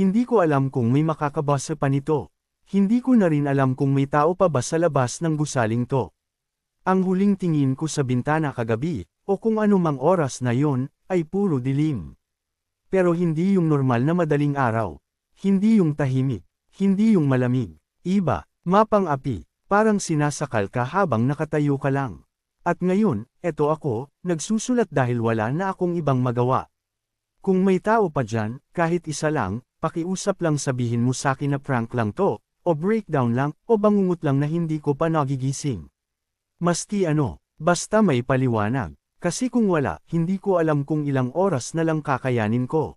Hindi ko alam kung may makakabasa pa nito. Hindi ko na rin alam kung may tao pa ba sa labas ng gusaling to. Ang huling tingin ko sa bintana kagabi, o kung anumang oras na yon, ay puro dilim. Pero hindi yung normal na madaling araw. Hindi yung tahimik. Hindi yung malamig. Iba, mapang api, parang sinasakal ka habang nakatayo ka lang. At ngayon, eto ako, nagsusulat dahil wala na akong ibang magawa. Kung may tao pa dyan, kahit isa lang, pakiusap lang sabihin mo sa akin na prank lang to, o breakdown lang, o bangungot lang na hindi ko pa nagigising. Maski ano, basta may paliwanag. Kasi kung wala, hindi ko alam kung ilang oras na lang kakayanin ko.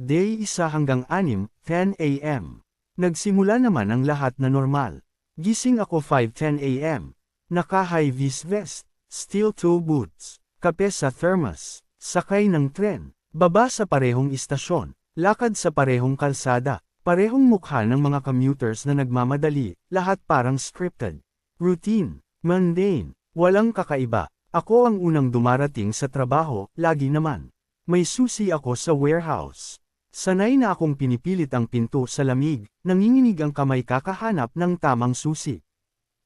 Day 1 hanggang 6, 10 a.m. Nagsimula naman ang lahat na normal. Gising ako 5.10 a.m. Naka-high vis vest, steel toe boots, kape sa thermos, sakay ng tren, baba sa parehong istasyon, lakad sa parehong kalsada, parehong mukha ng mga commuters na nagmamadali, lahat parang scripted. Routine, mundane, walang kakaiba, ako ang unang dumarating sa trabaho, lagi naman. May susi ako sa warehouse. Sanay na akong pinipilit ang pinto sa lamig, nanginginig ang kamay kakahanap ng tamang susi.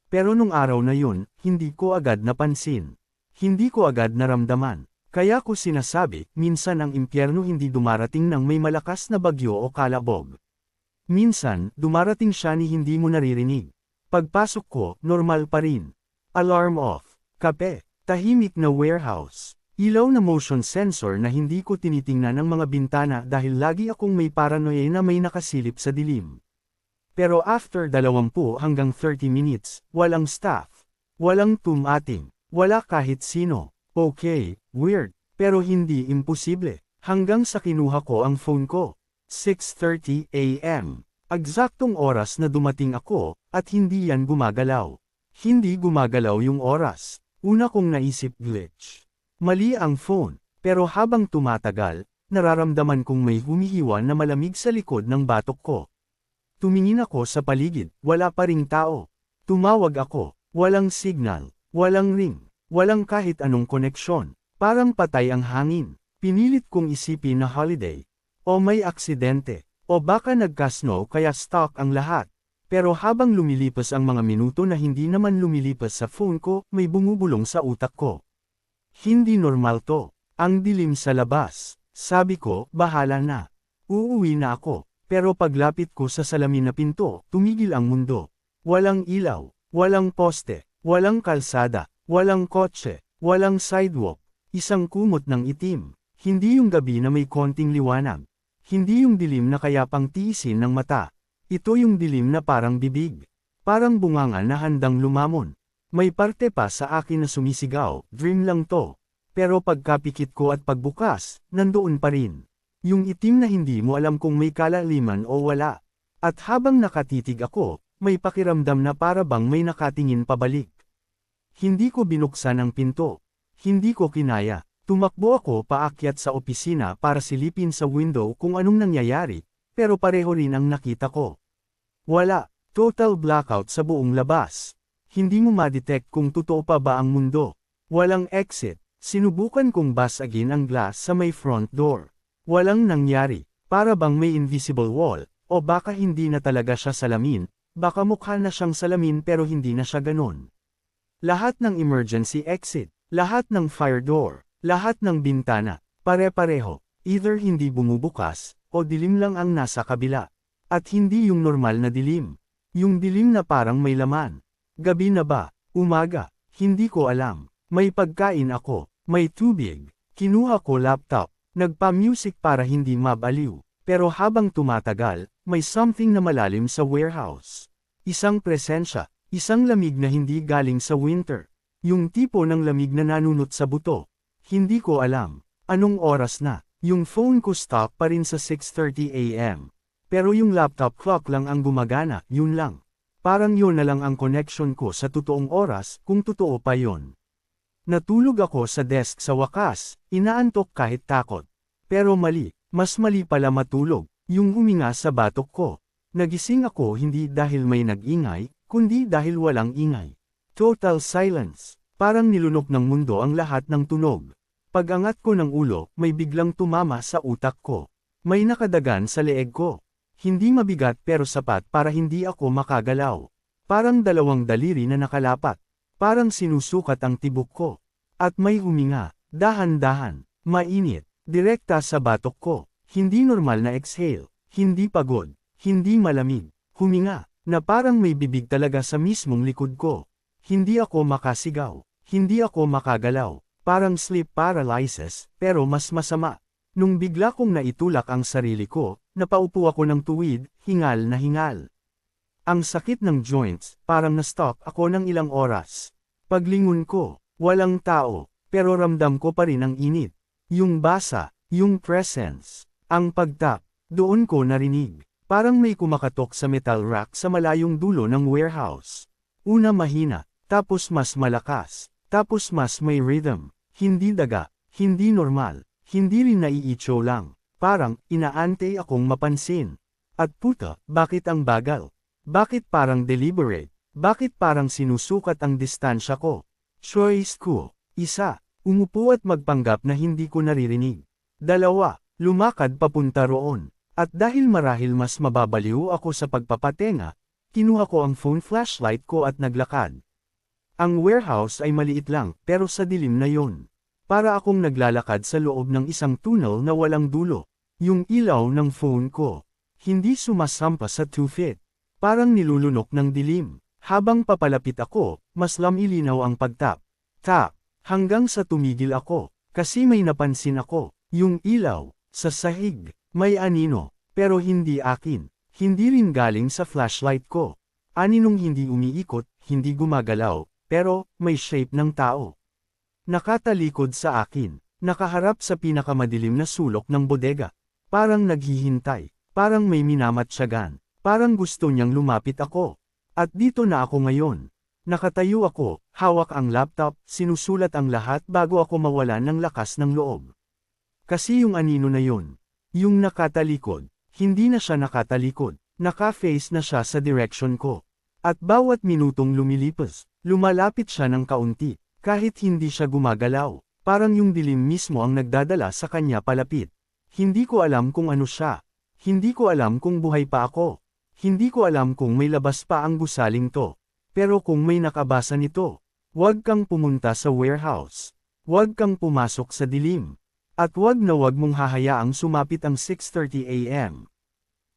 Pero nung araw na yun, hindi ko agad napansin. Hindi ko agad naramdaman. Kaya ko sinasabi, minsan ang impyerno hindi dumarating ng may malakas na bagyo o kalabog. Minsan, dumarating siya ni hindi mo naririnig. Pagpasok ko, normal pa rin. Alarm off. Kape. Tahimik na warehouse. Ilaw na motion sensor na hindi ko tinitingnan ng mga bintana dahil lagi akong may paranoia na may nakasilip sa dilim. Pero after 20 hanggang 30 minutes, walang staff. Walang tumating. Wala kahit sino. Okay, weird. Pero hindi imposible. Hanggang sa kinuha ko ang phone ko. 6.30 a.m. Agsaktong oras na dumating ako, at hindi yan gumagalaw. Hindi gumagalaw yung oras. Una kong naisip glitch. Mali ang phone, pero habang tumatagal, nararamdaman kong may humihiwan na malamig sa likod ng batok ko. Tumingin ako sa paligid, wala pa ring tao. Tumawag ako, walang signal, walang ring, walang kahit anong koneksyon, parang patay ang hangin. Pinilit kong isipin na holiday, o may aksidente, o baka nagka-snow kaya stock ang lahat. Pero habang lumilipas ang mga minuto na hindi naman lumilipas sa phone ko, may bumubulong sa utak ko. Hindi normal to. Ang dilim sa labas. Sabi ko, bahala na. Uuwi na ako. Pero paglapit ko sa salamin na pinto, tumigil ang mundo. Walang ilaw, walang poste, walang kalsada, walang kotse, walang sidewalk, isang kumot ng itim. Hindi yung gabi na may konting liwanag. Hindi yung dilim na kaya pang tiisin ng mata. Ito yung dilim na parang bibig. Parang bunganga na handang lumamon. May parte pa sa akin na sumisigaw, dream lang to. Pero pagkapikit ko at pagbukas, nandoon pa rin. Yung itim na hindi mo alam kung may kalaliman o wala. At habang nakatitig ako, may pakiramdam na para bang may nakatingin pabalik. Hindi ko binuksan ang pinto. Hindi ko kinaya. Tumakbo ako paakyat sa opisina para silipin sa window kung anong nangyayari, pero pareho rin ang nakita ko. Wala, total blackout sa buong labas. Hindi mo ma-detect kung totoo pa ba ang mundo. Walang exit, sinubukan kong basagin ang glass sa may front door. Walang nangyari, para bang may invisible wall, o baka hindi na talaga siya salamin, baka mukha na siyang salamin pero hindi na siya ganon. Lahat ng emergency exit, lahat ng fire door, lahat ng bintana, pare-pareho, either hindi bumubukas, o dilim lang ang nasa kabila. At hindi yung normal na dilim. Yung dilim na parang may laman. Gabi na ba? Umaga? Hindi ko alam. May pagkain ako. May tubig. Kinuha ko laptop. Nagpa-music para hindi mabaliw. Pero habang tumatagal, may something na malalim sa warehouse. Isang presensya. Isang lamig na hindi galing sa winter. Yung tipo ng lamig na nanunot sa buto. Hindi ko alam. Anong oras na? Yung phone ko stop pa rin sa 6.30 am. Pero yung laptop clock lang ang gumagana, yun lang. Parang yun na lang ang connection ko sa totoong oras, kung totoo pa yun. Natulog ako sa desk sa wakas, inaantok kahit takot. Pero mali, mas mali pala matulog, yung huminga sa batok ko. Nagising ako hindi dahil may nag-ingay, kundi dahil walang ingay. Total silence, parang nilunok ng mundo ang lahat ng tunog. Pagangat ko ng ulo, may biglang tumama sa utak ko. May nakadagan sa leeg ko. Hindi mabigat pero sapat para hindi ako makagalaw. Parang dalawang daliri na nakalapat. Parang sinusukat ang tibok ko. At may huminga, dahan-dahan, mainit, direkta sa batok ko. Hindi normal na exhale, hindi pagod, hindi malamig, huminga, na parang may bibig talaga sa mismong likod ko. Hindi ako makasigaw, hindi ako makagalaw, parang sleep paralysis, pero mas masama. Nung bigla kong naitulak ang sarili ko, napaupo ako ng tuwid, hingal na hingal. Ang sakit ng joints, parang na-stop ako ng ilang oras. Paglingon ko, walang tao, pero ramdam ko pa rin ang init. Yung basa, yung presence, ang pagtap, doon ko narinig. Parang may kumakatok sa metal rack sa malayong dulo ng warehouse. Una mahina, tapos mas malakas, tapos mas may rhythm. Hindi daga, hindi normal, hindi rin naiicho lang. Parang, inaantay akong mapansin. At puta, bakit ang bagal? Bakit parang deliberate? Bakit parang sinusukat ang distansya ko? Choice ko. Isa, umupo at magpanggap na hindi ko naririnig. Dalawa, lumakad papunta roon. At dahil marahil mas mababaliw ako sa pagpapatenga, kinuha ko ang phone flashlight ko at naglakad. Ang warehouse ay maliit lang, pero sa dilim na yon. Para akong naglalakad sa loob ng isang tunnel na walang dulo. Yung ilaw ng phone ko, hindi sumasampa sa 2 feet. Parang nilulunok ng dilim. Habang papalapit ako, mas lamilinaw ang pagtap. Tap, hanggang sa tumigil ako, kasi may napansin ako, yung ilaw, sa sahig, may anino, pero hindi akin. Hindi rin galing sa flashlight ko. Aninong hindi umiikot, hindi gumagalaw, pero may shape ng tao. Nakatalikod sa akin, nakaharap sa pinakamadilim na sulok ng bodega. Parang naghihintay, parang may minamatsyagan, parang gusto niyang lumapit ako. At dito na ako ngayon. Nakatayo ako, hawak ang laptop, sinusulat ang lahat bago ako mawalan ng lakas ng loob. Kasi yung anino na yun, yung nakatalikod, hindi na siya nakatalikod, naka-face na siya sa direction ko. At bawat minutong lumilipas, lumalapit siya ng kaunti, kahit hindi siya gumagalaw, parang yung dilim mismo ang nagdadala sa kanya palapit. Hindi ko alam kung ano siya. Hindi ko alam kung buhay pa ako. Hindi ko alam kung may labas pa ang gusaling to. Pero kung may nakabasa nito, huwag kang pumunta sa warehouse. Huwag kang pumasok sa dilim. At huwag na huwag mong hahayaang sumapit ang 6.30 a.m.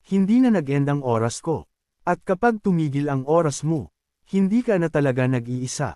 Hindi na nag-end ang oras ko. At kapag tumigil ang oras mo, hindi ka na talaga nag-iisa.